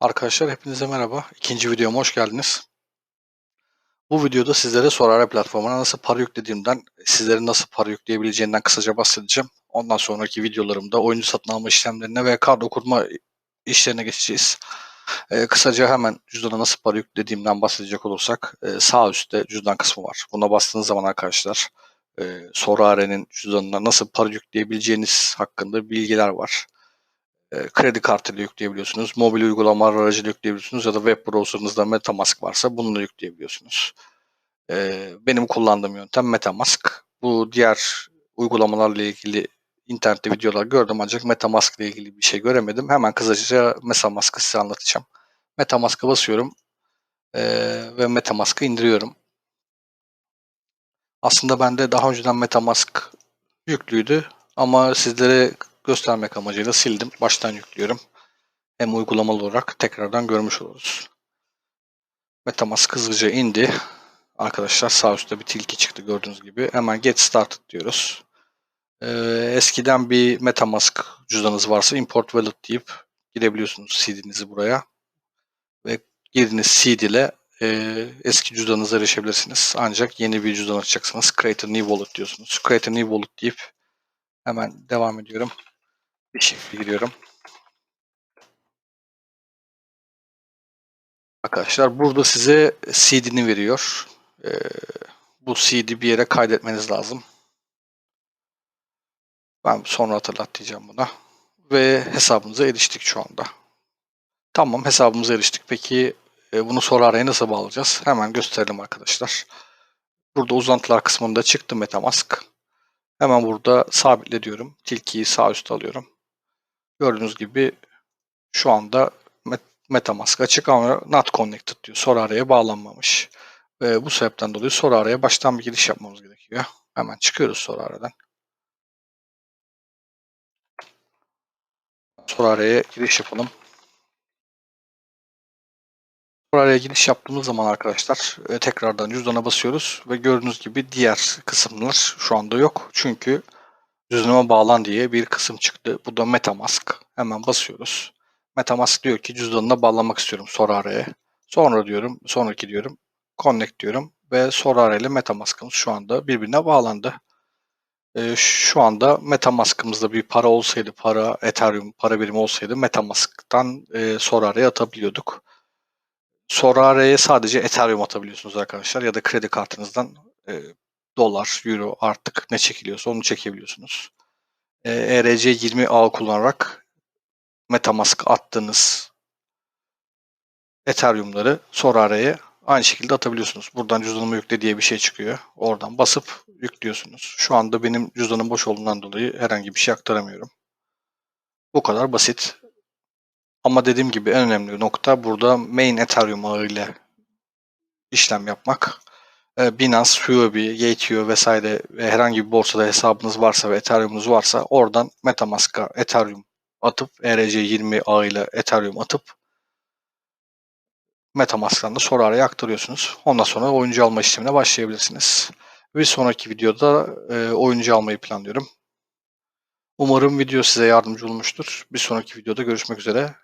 Arkadaşlar hepinize merhaba. İkinci videoma hoş geldiniz. Bu videoda sizlere Sorare platformuna nasıl para yüklediğimden, sizlerin nasıl para yükleyebileceğinden kısaca bahsedeceğim. Ondan sonraki videolarımda oyuncu satın alma işlemlerine ve kadro kurma işlerine geçeceğiz. Ee, kısaca hemen cüzdana nasıl para yüklediğimden bahsedecek olursak e, sağ üstte cüzdan kısmı var. Buna bastığınız zaman arkadaşlar e, Sorare'nin cüzdanına nasıl para yükleyebileceğiniz hakkında bilgiler var kredi kartıyla yükleyebiliyorsunuz. Mobil uygulamalar aracıyla yükleyebiliyorsunuz ya da web browser'ınızda MetaMask varsa bununla yükleyebiliyorsunuz. E, benim kullandığım yöntem MetaMask. Bu diğer uygulamalarla ilgili internette videolar gördüm ancak MetaMask ile ilgili bir şey göremedim. Hemen kısaca MetaMask'ı size anlatacağım. MetaMask'a basıyorum e, ve MetaMask'ı indiriyorum. Aslında bende daha önceden MetaMask yüklüydü ama sizlere göstermek amacıyla sildim. Baştan yüklüyorum. Hem uygulamalı olarak tekrardan görmüş oluruz. Metamask hızlıca indi. Arkadaşlar sağ üstte bir tilki çıktı gördüğünüz gibi. Hemen get started diyoruz. Ee, eskiden bir Metamask cüzdanınız varsa import wallet deyip girebiliyorsunuz CD'nizi buraya. Ve girdiğiniz CD ile e, eski cüzdanınıza erişebilirsiniz. Ancak yeni bir cüzdan açacaksınız. Create a new wallet diyorsunuz. Create a new wallet deyip hemen devam ediyorum bir şekilde giriyorum. Arkadaşlar burada size CD'ni veriyor. Ee, bu CD bir yere kaydetmeniz lazım. Ben sonra hatırlatacağım buna. Ve hesabımıza eriştik şu anda. Tamam hesabımıza eriştik. Peki e, bunu sonra araya nasıl bağlayacağız? Hemen gösterelim arkadaşlar. Burada uzantılar kısmında çıktı Metamask. Hemen burada sabitle diyorum. Tilkiyi sağ üstte alıyorum. Gördüğünüz gibi şu anda Metamask açık ama not connected diyor. Soru araya bağlanmamış. Ve bu sebepten dolayı soru araya baştan bir giriş yapmamız gerekiyor. Hemen çıkıyoruz soru aradan. Soru araya giriş yapalım. Soru araya giriş yaptığımız zaman arkadaşlar e, tekrardan cüzdana basıyoruz ve gördüğünüz gibi diğer kısımlar şu anda yok. Çünkü cüzdanıma bağlan diye bir kısım çıktı. Bu da Metamask. Hemen basıyoruz. Metamask diyor ki cüzdanına bağlamak istiyorum Sorara'ya. Sonra diyorum, sonraki diyorum, connect diyorum ve Sorara ile Metamask'ımız şu anda birbirine bağlandı. Ee, şu anda Metamask'ımızda bir para olsaydı, para Ethereum para birimi olsaydı Metamask'tan e, Sorara'ya atabiliyorduk. Sorara'ya sadece Ethereum atabiliyorsunuz arkadaşlar ya da kredi kartınızdan e, dolar, euro artık ne çekiliyorsa onu çekebiliyorsunuz. E, ERC20 ağ kullanarak Metamask attığınız Ethereum'ları Sorara'ya aynı şekilde atabiliyorsunuz. Buradan cüzdanımı yükle diye bir şey çıkıyor. Oradan basıp yüklüyorsunuz. Şu anda benim cüzdanım boş olduğundan dolayı herhangi bir şey aktaramıyorum. Bu kadar basit. Ama dediğim gibi en önemli nokta burada main Ethereum ağıyla işlem yapmak. Ee, Binance, Huobi, Gate.io vesaire ve herhangi bir borsada hesabınız varsa ve Ethereum'unuz varsa oradan Metamask'a Ethereum atıp ERC20 ağıyla Ethereum atıp Metamask'tan da Sorara'ya aktarıyorsunuz. Ondan sonra oyuncu alma işlemine başlayabilirsiniz. Bir sonraki videoda e, oyuncu almayı planlıyorum. Umarım video size yardımcı olmuştur. Bir sonraki videoda görüşmek üzere.